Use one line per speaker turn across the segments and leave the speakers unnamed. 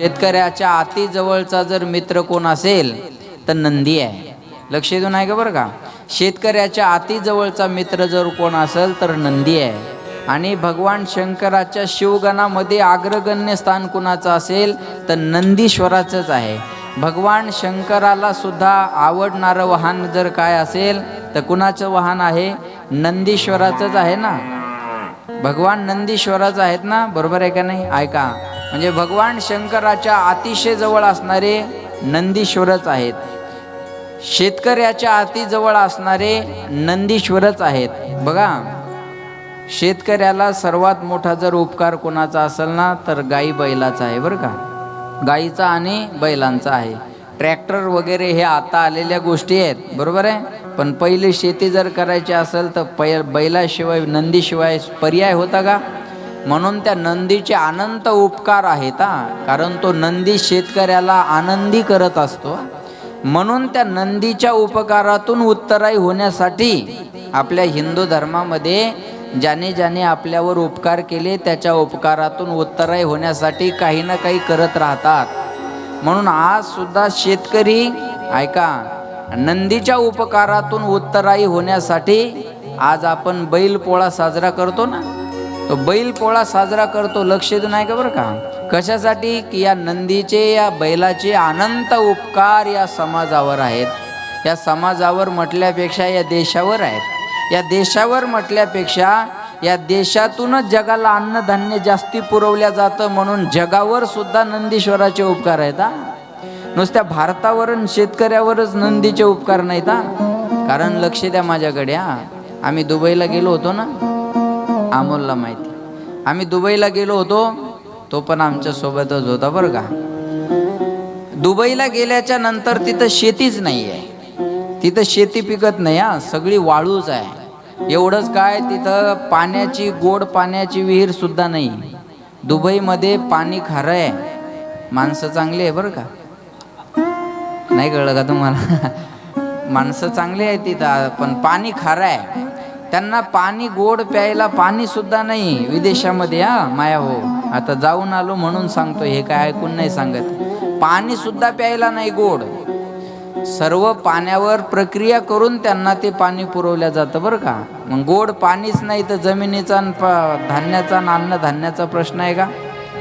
शेतकऱ्याच्या अति जवळचा जर मित्र कोण असेल तर नंदी आहे. लक्ष देऊन आहे का बरं का. शेतकऱ्याच्या अति जवळचा मित्र जर कोण असेल तर नंदी आहे. आणि भगवान शंकराच्या शिवगणामध्ये अग्रगण्य स्थान कुणाचं असेल तर नंदीश्वराचंच आहे. भगवान शंकराला सुद्धा आवडणारं वाहन जर काय असेल तर कुणाचं वाहन आहे? नंदीश्वराचंच आहे ना? भगवान नंदीश्वराच आहेत ना? बरोबर आहे का नाही? ऐका. म्हणजे भगवान शंकराच्या अतिशय जवळ असणारे नंदीश्वरच आहेत. शेतकऱ्याच्या अतिजवळ असणारे नंदीश्वरच आहेत. बघा शेतकऱ्याला सर्वात मोठा जर उपकार कोणाचा असेल ना तर गाई बैलाचा आहे बरं का. गाईचा आणि बैलांचा आहे. ट्रॅक्टर वगैरे हे आता आलेल्या गोष्टी आहेत बरोबर आहे? पण पहिले शेती जर करायची असेल तर पै बैलाशिवाय नंदीशिवाय पर्याय होता का? म्हणून त्या नंदीचे अनंत उपकार आहेत हा. कारण तो नंदी शेतकऱ्याला आनंदी करत असतो. म्हणून त्या नंदीच्या उपकारातून उत्तराई होण्यासाठी आपल्या हिंदू धर्मामध्ये ज्याने ज्याने आपल्यावर उपकार केले त्याच्या उपकारातून उत्तराई होण्यासाठी काही ना काही करत राहतात. म्हणून आज सुद्धा शेतकरी ऐका नंदीच्या उपकारातून उत्तराई होण्यासाठी आज आपण बैलपोळा साजरा करतो ना? तो साजरा करतो लक्ष देऊन आहे का बरं का? कशासाठी? की या नंदीचे या बैलाचे अनंत उपकार या समाजावर आहेत. या समाजावर म्हटल्यापेक्षा या देशावर आहेत. या देशावर म्हटल्यापेक्षा या देशातूनच जगाला अन्नधान्य जास्ती पुरवल्या जातं म्हणून जगावर सुद्धा नंदीश्वराचे उपकार आहेत हा? नुसत्या भारतावर शेतकऱ्यावरच नंदीचे उपकार नाहीत हा? कारण लक्ष द्या माझ्याकडे हा. आम्ही दुबईला गेलो होतो ना? अमोलला माहिती. आम्ही दुबईला गेलो होतो तो पण आमच्या सोबतच होता बरं का. दुबईला गेल्याच्यानंतर तिथं शेतीच नाही आहे तिथं शेती पिकत नाही हा. सगळी वाळूच आहे. एवढंच काय तिथं पाण्याची गोड पाण्याची विहीर सुद्धा नाही. दुबईमध्ये पाणी खारं आहे. माणसं चांगली आहे बरं का. नाही कळलं का तुम्हाला? माणसं चांगली आहे तिथं पण पाणी खारं आहे. त्यांना पाणी गोड प्यायला पाणी सुद्धा नाही विदेशामध्ये हा माया हो आता जाऊन आलो म्हणून सांगतो हे काय ऐकून नाही सांगत. पाणी सुद्धा प्यायला नाही गोड. सर्व पाण्यावर प्रक्रिया करून त्यांना ते पाणी पुरवल्या जातं बरं का. मग गोड पाणीच नाही तर जमिनीचा आणि प- धान्याचा आणि अन्नधान्याचा प्रश्न आहे का?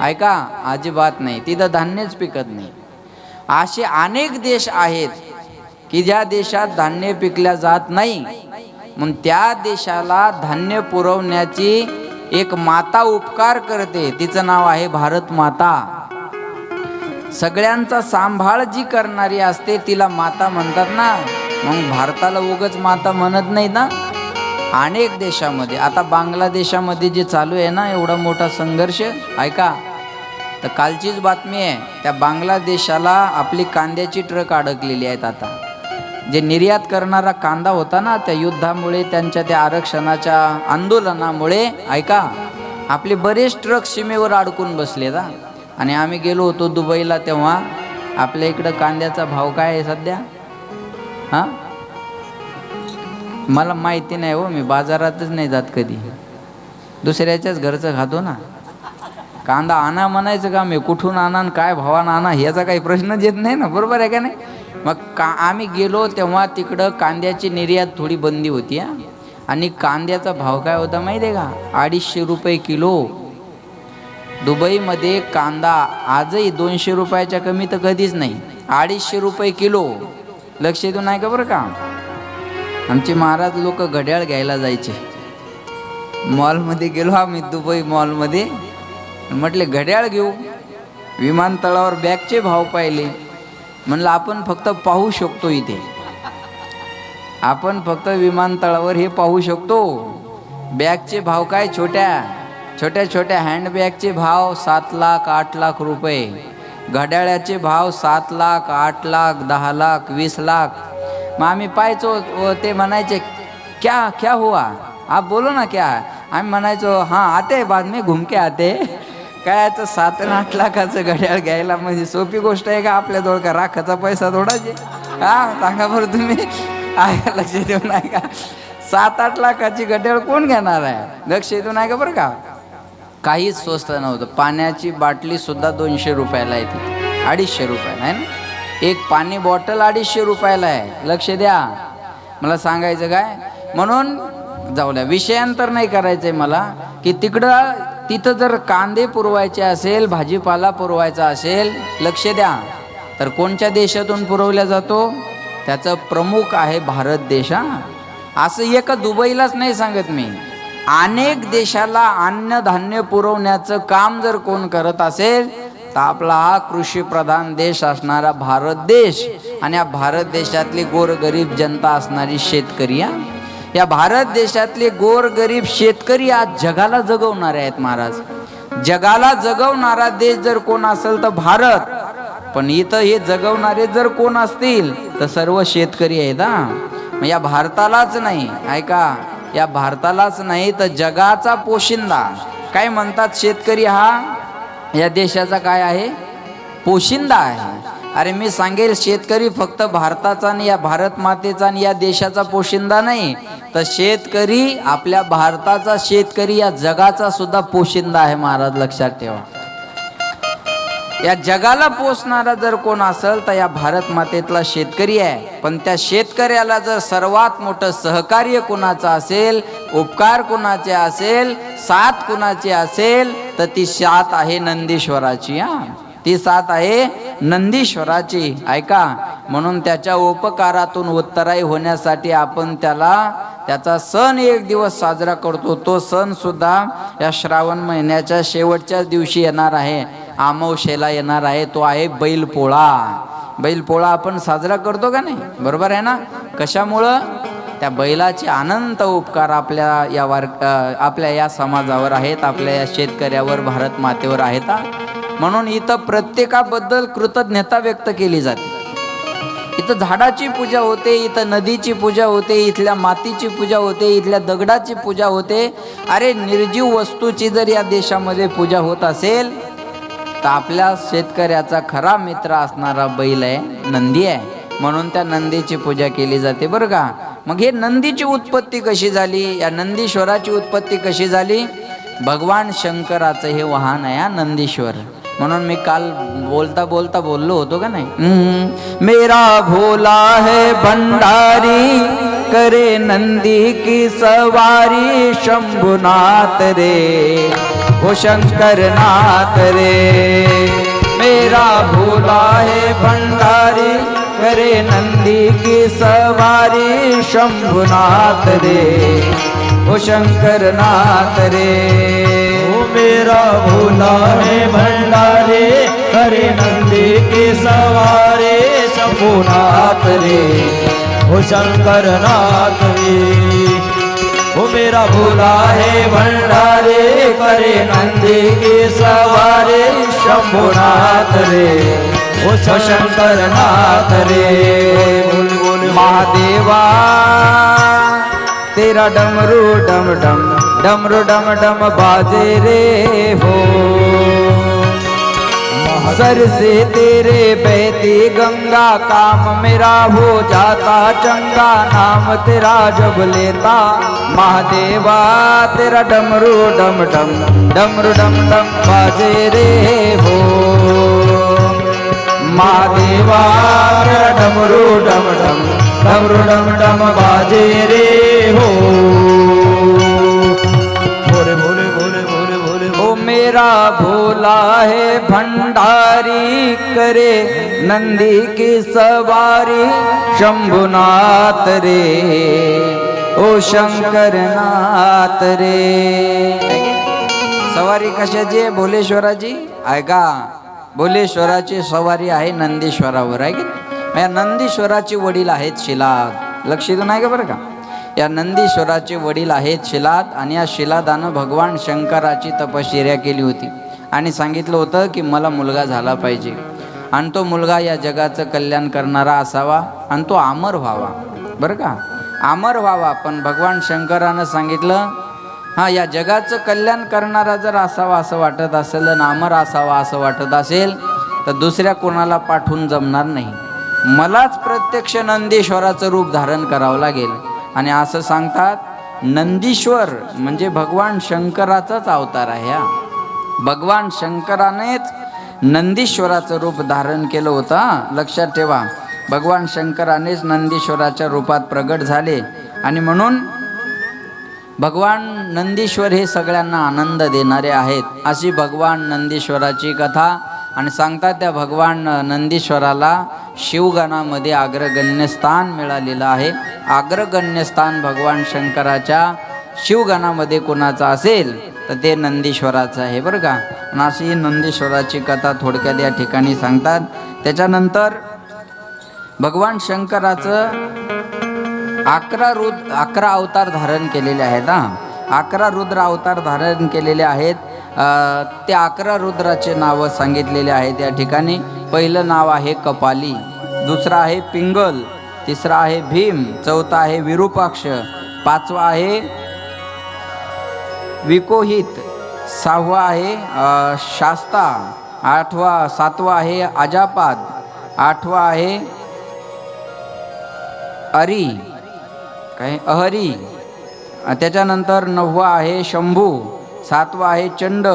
ऐका अजिबात नाही. तिथं धान्यच पिकत नाही. असे अनेक देश आहेत की ज्या देशात धान्य पिकल्या जात नाही. मग त्या देशाला धान्य पुरवण्याची एक माता उपकार करते. तिचं नाव आहे भारत माता. सगळ्यांचा सांभाळ जी करणारी असते तिला माता म्हणतात ना. मग भारताला उगच माता म्हणत नाही ना. अनेक देशामध्ये आता बांगलादेशामध्ये जे चालू आहे ना एवढा मोठा संघर्ष ऐका. तर कालचीच बातमी आहे त्या बांगलादेशाला आपली कांद्याची ट्रक अडकलेली आहेत आता. जे निर्यात करणारा कांदा होता ना त्या युद्धामुळे त्यांच्या त्या आरक्षणाच्या आंदोलनामुळे ऐका आपले बरेच ट्रक सीमेवर अडकून बसले ना आणि आम्ही गेलो होतो दुबईला तेव्हा. आपल्या इकडं कांद्याचा भाव काय आहे सध्या? हां? मला माहिती नाही हो मी बाजारातच नाही जात कधी. दुसऱ्याच्याच घरचं खातो ना. कांदा आणा म्हणायचं का मी? कुठून आणा आणि काय भावानं आणा? ह्याचा काही प्रश्नच येत नाही ना बरोबर आहे का नाही? मग का आम्ही गेलो तेव्हा तिकडं कांद्याची निर्यात थोडी बंदी होती हा. आणि कांद्याचा भाव काय होता माहिती आहे का? अडीचशे रुपये किलो. दुबईमध्ये कांदा आजही दोनशे रुपयाच्या कमी तर कधीच नाही. अडीचशे रुपये किलो. लक्ष देऊन नाही का बरं का? आमचे महाराज लोक घड्याळ घ्यायला जायचे. मॉलमध्ये गेलो आम्ही दुबई मॉलमध्ये. म्हटले घड्याळ घेऊ. विमानतळावर बॅगचे भाव पाहिले. म्हणलं आपण फक्त पाहू शकतो इथे. आपण फक्त विमानतळावर हे पाहू शकतो. बॅगचे भाव काय छोट्या? छोट्या छोट्या हँडबॅगचे भाव सात लाख आठ लाख रुपये. घड्याळ्याचे भाव सात लाख आठ लाख दहा लाख वीस लाख. मग आम्ही पाहायचो व ते म्हणायचे क्या क्या हुआ? आप बोलो ना क्या? आम्ही म्हणायचो हां आते बाद में घुमके आते काय सात आणि आठ लाखाचं घड्याळ घ्यायला म्हणजे सोपी गोष्ट आहे का आपल्याजवळ का राखाचा पैसा थोडाच आहे हा सांगा बरं तुम्ही. आहे लक्ष देऊन नाही का सात आठ लाखाची घड्याळ कोण घेणार आहे? लक्ष देऊन नाही का बरं का. काहीच स्वस्त नव्हतं. पाण्याची बाटली सुद्धा दोनशे रुपयाला आहे अडीचशे रुपयाला आहे ना? एक पाणी बॉटल अडीचशे रुपयाला आहे. लक्ष द्या. मला सांगायचं काय? म्हणून जाऊ द्या. विषयांतर नाही करायचंय मला की तिकडं तिथं जर कांदे पुरवायचे असेल भाजीपाला पुरवायचा असेल लक्ष द्या. तर कोणत्या देशातून पुरवल्या जातो? त्याचं प्रमुख आहे भारत देश हा. असं एका दुबईलाच नाही सांगत मी. अनेक देशाला अन्नधान्य पुरवण्याचं काम जर कोण करत असेल तर आपला हा कृषी प्रधान देश असणारा भारत देश. आणि या भारत देशातली गोरगरीब जनता असणारी शेतकरी हा. या भारत देशातले गोरगरीब शेतकरी आज जगाला जगवणारे आहेत महाराज. जगाला जगवणारा देश जर कोण असेल तर भारत. पण इथं हे जगवणारे जर कोण असतील तर सर्व शेतकरी आहेत हा. या भारतालाच नाही ऐका. या भारतालाच नाही तर जगाचा पोशिंदा. काय म्हणतात शेतकरी हा? या देशाचा काय आहे? पोशिंदा आहे. अरे मी सांगेल शेतकरी फक्त भारताचा आणि या भारत मातेचा आणि या देशाचा पोशिंदा नाही तर शेतकरी आपल्या भारताचा शेतकरी या जगाचा सुद्धा पोशिंदा आहे महाराज लक्षात ठेवा. या जगाला पोचणारा जर कोण असेल तर या भारत मातेतला शेतकरी आहे. पण त्या शेतकऱ्याला जर सर्वात मोठं सहकार्य कुणाचं असेल उपकार कुणाचे असेल साथ कुणाची असेल तर ती साथ आहे नंदीश्वराची हा. ती साथ आहे नंदीश्वराची. ऐका म्हणून त्याच्या उपकारातून उत्तराई होण्यासाठी आपण त्याला त्याचा सण एक दिवस साजरा करतो. तो सण सुद्धा या श्रावण महिन्याच्या शेवटच्या दिवशी येणार आहे. आमवशेला येणार आहे. तो आहे बैलपोळा. बैलपोळा आपण साजरा करतो का नाही? बरोबर आहे ना? कशामुळं? त्या बैलाचे अनंत उपकार आपल्या या वार आपल्या या समाजावर आहेत आपल्या या शेतकऱ्यावर भारत मातेवर आहेत म्हणून इथं प्रत्येकाबद्दल कृतज्ञता व्यक्त केली जाते. इथं झाडाची पूजा होते इथं नदीची पूजा होते इथल्या मातीची पूजा होते इथल्या दगडाची पूजा होते. अरे निर्जीव वस्तूची जर या देशामध्ये पूजा होत असेल तर आपल्या शेतकऱ्याचा खरा मित्र असणारा बैल आहे नंदी आहे. म्हणून त्या नंदीची पूजा केली जाते बरं का? मग हे नंदीची उत्पत्ती कशी झाली? या नंदीश्वराची उत्पत्ती कशी झाली? भगवान शंकराचं हे वाहन आहे हा नंदीश्वर. म्हणून मी काल बोलता बोलता बोललो होतो का नाही. मेरा भोला है भंडारी करे नंदी की सवारी शंभुनाथ रे ओ शंकर नाथ रे. मेरा भोला है भंडारी करे नंदी की सवारी शंभुनाथ रे ओ शंकर नाथ रे।
ओ मेरा भोला है भंडारे करे नंदी के सवारे शंभुनाथ रे। ओ शंकर नाथ रे ओ मेरा भोला है भंडारे करे नंदी के सवारे शंभुनाथ रे। ओ शंकर नाथ रे।
महादेवा तेरा डमरू डम डम डमरू डम डम बाजे रे हो। सर से तेरे बहती गंगा काम मेरा हो जाता चंगा नाम तेरा जब लेता महादेवा तेरा डमरू डम डम डमरू डम डम बाजे रे हो। महादेवा डमरू डम डम डमरू डम डम बाजे रे हो।
भोले भोले भोले भोले भोले
ओ मेरा भोला है भंडारी करे नंदी की सवारी शंभुनाथ रे। ओ शंकर नाथ रे। सवारी कशाची आहे? भोलेश्वराची? ऐका भोलेश्वराची सवारी आहे नंदीश्वरावर आहे की या नंदीश्वराचे वडील आहेत शिलाद. लक्ष देऊन आहे का बरं का? या नंदीश्वराचे वडील आहेत शिलाद आणि या शिलादानं भगवान शंकराची तपश्चर्या केली होती. आणि सांगितलं होतं की मला मुलगा झाला पाहिजे. आणि तो मुलगा या जगाचं कल्याण करणारा असावा आणि तो अमर व्हावा. बरं का? अमर व्हावा. पण भगवान शंकरानं सांगितलं हा या जगाचं कल्याण करणारा जर असावा असं वाटत असेल नामर असावा असं वाटत असेल तर दुसऱ्या कोणाला पाठवून जमणार नाही. मलाच प्रत्यक्ष नंदीश्वराचं रूप धारण करावं लागेल. आणि असं सांगतात नंदीश्वर म्हणजे भगवान शंकराचाच अवतार आहे हा. भगवान शंकरानेच नंदीश्वराचं रूप धारण केलं होतं लक्षात ठेवा भगवान शंकरानेच नंदीश्वराच्या रूपात प्रगट झाले. आणि म्हणून भगवान नंदीश्वर हे सगळ्यांना आनंद देणारे आहेत अशी भगवान नंदीश्वराची कथा. आणि सांगतात त्या भगवान नंदीश्वराला शिवगणामध्ये अग्रगण्य स्थान मिळालेलं आहे. अग्रगण्य स्थान भगवान शंकराच्या शिवगणामध्ये कोणाचं असेल तर ते नंदीश्वराचं आहे बरं का? आणि अशी नंदीश्वराची कथा थोडक्यात या ठिकाणी सांगतात. त्याच्यानंतर भगवान शंकराचं अकरा रुद्र अकरा अवतार धारण केलेले आहेत ना अकरा रुद्र अवतार धारण केलेले आहेत. ते अकरा रुद्राचे नावं सांगितलेले आहेत या ठिकाणी. पहिलं नाव आहे कपाली दुसरं आहे पिंगल तिसरं आहे भीम चौथा आहे विरूपाक्ष पाचवा आहे विकोहित सहावा आहे शास्ता आठवा सातवा आहे अजापाद आठवा आहे अरी. काय? अहरी. त्याच्यानंतर नववा आहे शंभू सातवा आहे चंड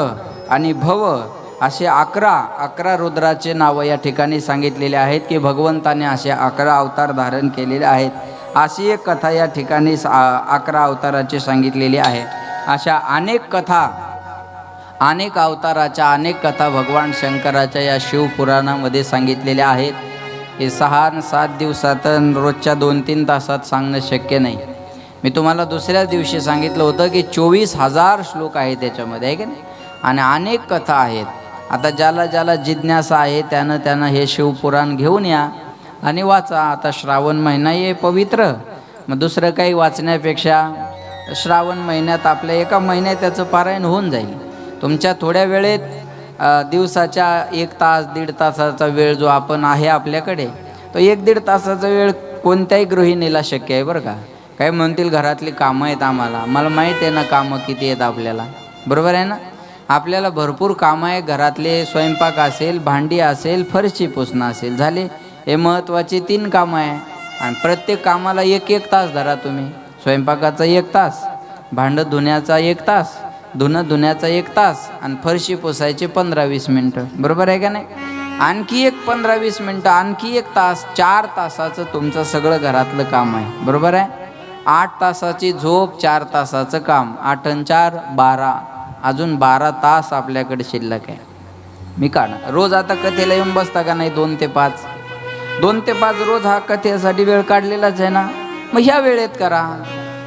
आणि भव असे अकरा अकरा रुद्राचे नावं या ठिकाणी सांगितलेले आहेत की भगवंताने असे अकरा अवतार धारण केलेले आहेत. अशी एक कथा या ठिकाणी सा- अकरा अवताराची सांगितलेली आहे. अशा अनेक कथा अनेक अवताराच्या अनेक कथा भगवान शंकराच्या या शिवपुराणामध्ये सांगितलेल्या आहेत. हे सहा सात दिवसात रोजच्या दोन तीन तासात सांगणं शक्य नाही. मी तुम्हाला दुसऱ्या दिवशी सांगितलं होतं की चोवीस हजार श्लोक आहे त्याच्यामध्ये आहे की नाही? आणि अनेक कथा आहेत. आता ज्याला ज्याला जिज्ञासा आहे त्यानं त्यानं हे शिवपुराण घेऊन या आणि वाचा. आता श्रावण महिना हे पवित्र. मग दुसरं काही वाचण्यापेक्षा श्रावण महिन्यात आपल्या एका महिन्यात त्याचं पारायण होऊन जाईल. तुमच्या थोड्या वेळेत दिवसाच्या एक तास दीड तासाचा वेळ जो आपण आहे आपल्याकडे तो एक दीड तासाचा वेळ कोणत्याही गृहिणीला शक्य आहे बरं का? काय म्हणतील घरातली कामं आहेत आम्हाला. मला माहीत आहे ना कामं किती आहेत आपल्याला. बरोबर आहे ना? आपल्याला भरपूर कामं आहे. घरातले स्वयंपाक असेल भांडी असेल फरशी पुसणं असेल. झाले? हे महत्त्वाची तीन कामं आहे. आणि प्रत्येक कामाला एक एक तास धरा तुम्ही. स्वयंपाकाचा एक तास भांडं धुण्याचा एक तास धुणं धुण्याचा एक तास आणि फरशी पुसायचे पंधरा वीस मिनटं. बरोबर आहे का नाही? आणखी एक पंधरा वीस मिनटं आणखी एक तास चार तासाचं तुमचं सगळं घरातलं काम आहे. बरोबर आहे? आठ तासाची झोप चार तासाचं काम. आठ आणि चार बारा. अजून बारा तास आपल्याकडे शिल्लक आहे. मी काढ रोज आता कथेला येऊन बसता का नाही दोन ते पाच? दोन ते पाच रोज हा कथेसाठी वेळ काढलेलाच आहे ना? मग ह्या वेळेत करा.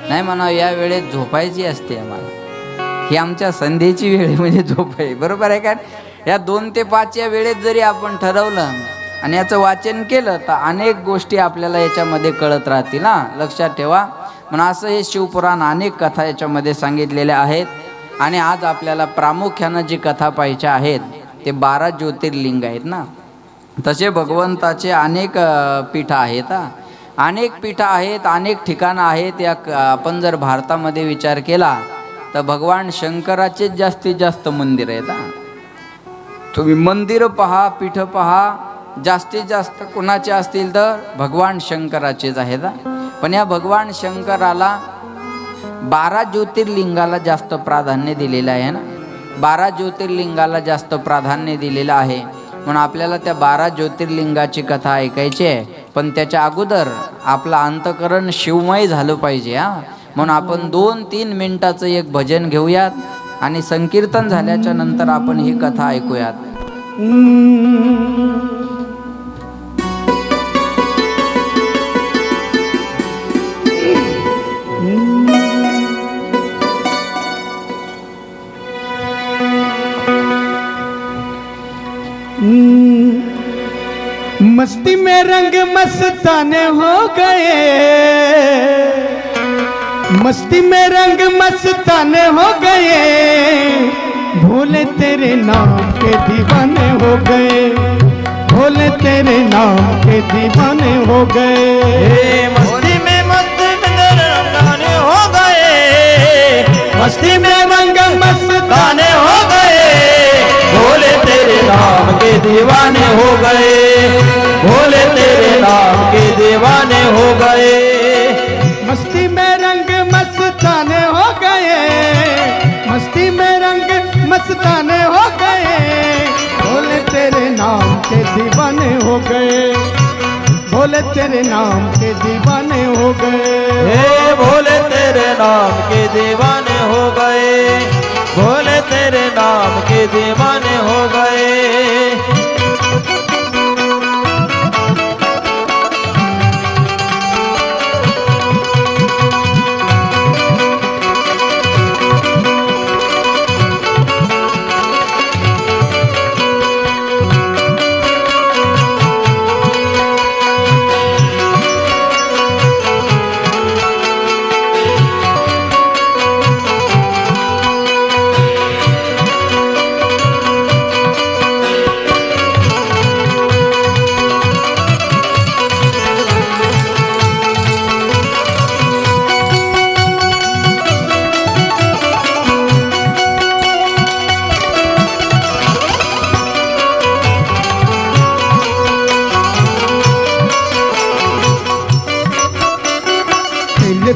नाही म्हणा या वेळेत झोपायची असते आम्हाला. ही आमच्या संध्येची वेळ म्हणजे झोप आहे. बरोबर आहे का? या दोन ते पाच या वेळेत जरी आपण ठरवलं आणि याचं वाचन केलं तर अनेक गोष्टी आपल्याला याच्यामध्ये कळत राहतील ना लक्षात ठेवा. म्हणून असं हे शिवपुराण अनेक कथा याच्यामध्ये सांगितलेल्या आहेत. आणि आज आपल्याला प्रामुख्यानं जी कथा पाहिजे आहेत ते बारा ज्योतिर्लिंग आहेत ना. तसे भगवंताचे अनेक पीठ पीठं आहेत अनेक पीठं आहेत अनेक ठिकाणं आहेत. या क- आपण जर भारतामध्ये विचार केला तर भगवान शंकराचेच जास्तीत जास्त मंदिर आहेत हा. तुम्ही मंदिरं पहा पीठं पहा जास्तीत जास्त कुणाचे असतील तर भगवान शंकराचेच आहेत पण या भगवान शंकराला बारा ज्योतिर्लिंगाला जास्त प्राधान्य दिलेलं आहे ना. बारा ज्योतिर्लिंगाला जास्त प्राधान्य दिलेलं आहे. म्हणून आपल्याला त्या बारा ज्योतिर्लिंगाची कथा ऐकायची आहे. पण त्याच्या अगोदर आपलं अंतकरण शिवमय झालं पाहिजे हा. म्हणून आपण दोन तीन मिनिटाचं एक भजन घेऊयात आणि संकीर्तन झाल्याच्यानंतर आपण ही कथा ऐकूयात.
मस्ती में रंग मस्ताने हो गए। मस्ती में रंग मस्तान हो गए। भोले तेरे नाम के दीवाने हो गए। भोले तेरे नाम के दीवाने हो गए।
भोले तेरे नाम के दीवाने हो गए। हे
भोले तेरे नाम के दीवाने हो गए। भोले तेरे नाम के दीवाने हो गए।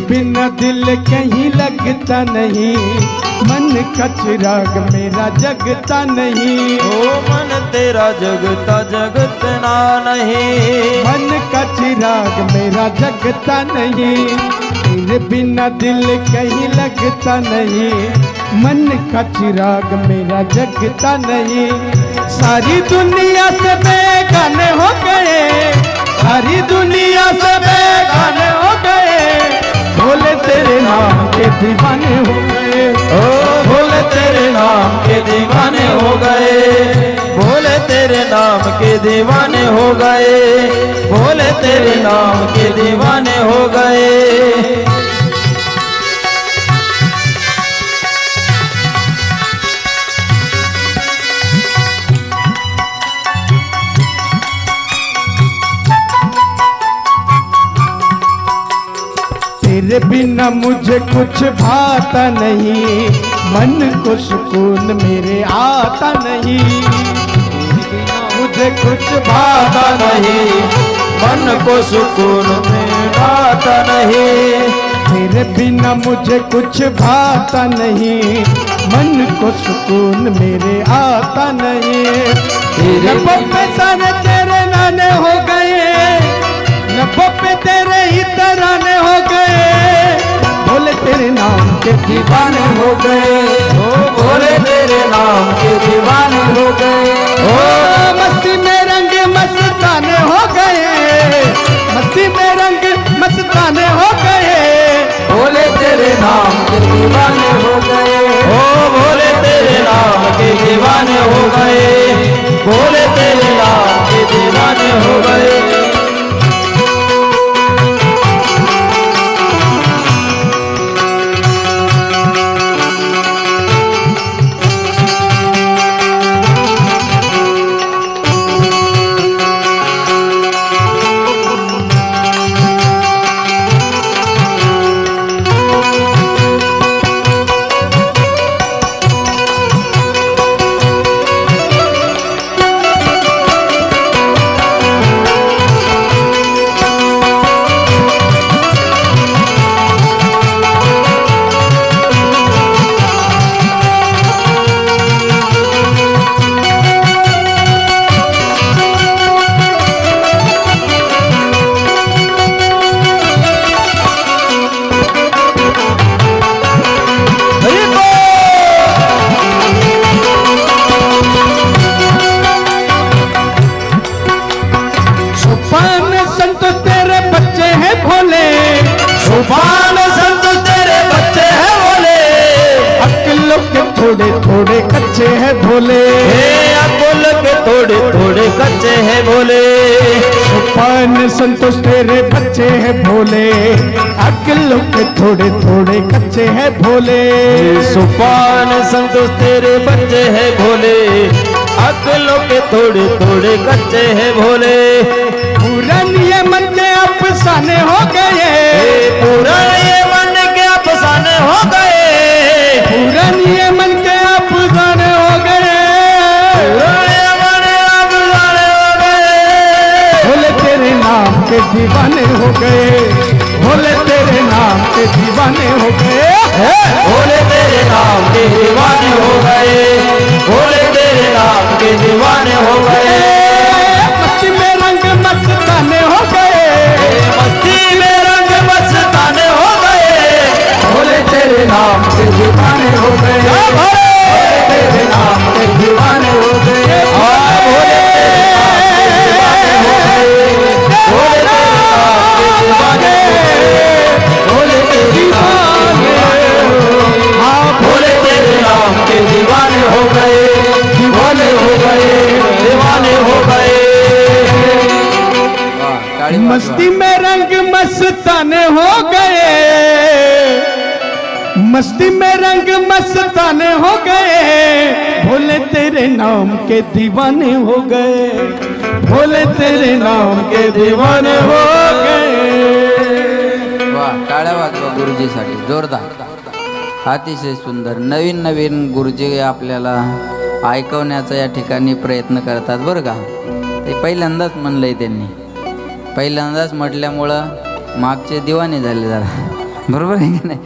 बिना दिल कहीं लगता नहीं। मन का चिराग मेरा जगता नहीं।
ओ मन तेरा जगता जगतना नहीं।
मन का चिराग मेरा जगता नहीं। तेरे बिना दिल कहीं लगता नहीं। मन का चिराग मेरा जगता नहीं। सारी दुनिया से बेगाने हो गए। सारी दुनिया से बेगाने हो गए। भोले तेरे नाम के दीवाने हो गए।
ओ भोले तेरे नाम के दीवाने हो गए। भोले तेरे नाम के दीवाने हो गए। भोले तेरे नाम के दीवाने हो गए।
बिना मुझे कुछ भाता नहीं। मन को सुकून मेरे आता नहीं। मुझे कुछ
भाता नहीं। मन को सुकून आता नहीं।
तेरे बिना मुझे कुछ भाता नहीं। मन को सुकून मेरे आता नहीं।
तेरे
सारे तेरे नाने हो गए। पे तेरे ही तराने हो गए। बोले तेरे नाम के दीवाने हो गए।
ओ भोले तेरे नाम के दीवाने हो गए।
ओ, मस्ती में रंग मस्ताने हो गए। मस्ती में रंग मस्ताने हो गए।
भोले तेरे नाम के दीवाने हो गए। ओ भोले तेरे नाम के दीवाने हो गए। भोले तेरे नाम के दीवाने हो गए।
थोड़े कच्चे हैं भोले।
अकुल के थोड़े थोड़े कच्चे हैं भोले।
सुपान संतोष तेरे बच्चे हैं भोले। अक्लों के थोड़े थोड़े कच्चे हैं भोले।
सुपान संतोष तेरे बच्चे हैं भोले। अकलों के थोड़े थोड़े कच्चे हैं भोले।
पूरन ये मन के अफसाने हो गए।
हे के
दीवाने हो गए। भोले तेरे नाम के दीवाने हो गए।
भोले तेरे नाम के दीवाने हो गए। भोले तेरे नाम के दीवाने हो गए।
मस्ती में रंग मस्ताने हो गए।
मस्ती में रंग मस्ताने हो गए। भोले तेरे नाम के दीवाने हो गए। के दीवाने हो गए। भोले तेरे नाम के दीवाने हो गए।
वा टाळ्या वाजवा गुरुजीसाठी जोरदार. अतिशय सुंदर नवीन नवीन गुरुजी आपल्याला ऐकवण्याचा या ठिकाणी प्रयत्न करतात बरं का? ते पहिल्यांदाच म्हणलंय त्यांनी. पहिल्यांदाच म्हटल्यामुळं मागचे दिवाने झाले जरा. बरोबर आहे की नाही?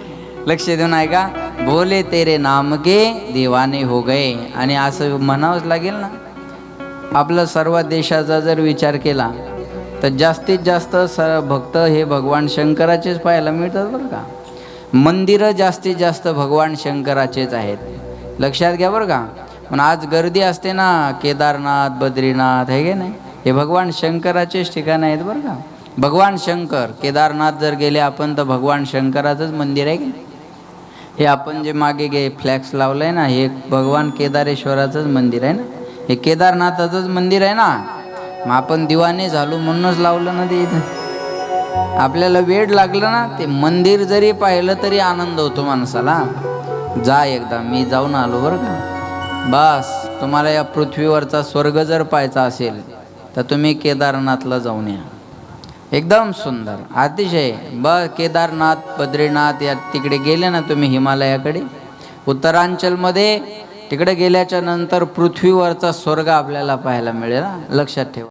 लक्ष देऊन ऐका. बोले तेरे नाम देवाने दिवाने हो गए. आणि असं म्हणावंच लागेल ना. आपला सर्व देशाचा जर विचार केला तर जास्तीत जास्त स भक्त हे भगवान शंकराचेच पाहायला मिळतात बरं का. मंदिरं जास्तीत जास्त भगवान शंकराचेच आहेत. लक्षात घ्या बरं का. पण आज गर्दी असते ना केदारनाथ बद्रीनाथ हे गे नाही? हे भगवान शंकराचेच ठिकाण आहेत बरं का. भगवान शंकर केदारनाथ जर गेले आपण तर भगवान शंकराचंच मंदिर आहे की हे आपण जे मागे गे फ्लॅक्स लावलंय ना हे भगवान केदारेश्वराचंच मंदिर आहे ना? हे केदारनाथाचंच मंदिर आहे ना? मग आपण दिवाने झालो म्हणूनच लावलं ना ते इथं. आपल्याला वेळ लागलं ना ते मंदिर जरी पाहिलं तरी आनंद होतो माणसाला. जा एकदा मी जाऊन आलो बरं का? बस तुम्हाला या पृथ्वीवरचा स्वर्ग जर पाहायचा असेल तर तुम्ही केदारनाथला जाऊन या. एकदम सुंदर. अतिशय. ब केदारनाथ बद्रीनाथ या तिकडे गेले ना तुम्ही हिमालयाकडे? उत्तरांचलमध्ये तिकडे गेल्याच्यानंतर पृथ्वीवरचा स्वर्ग आपल्याला पाहायला मिळेल लक्षात ठेवा.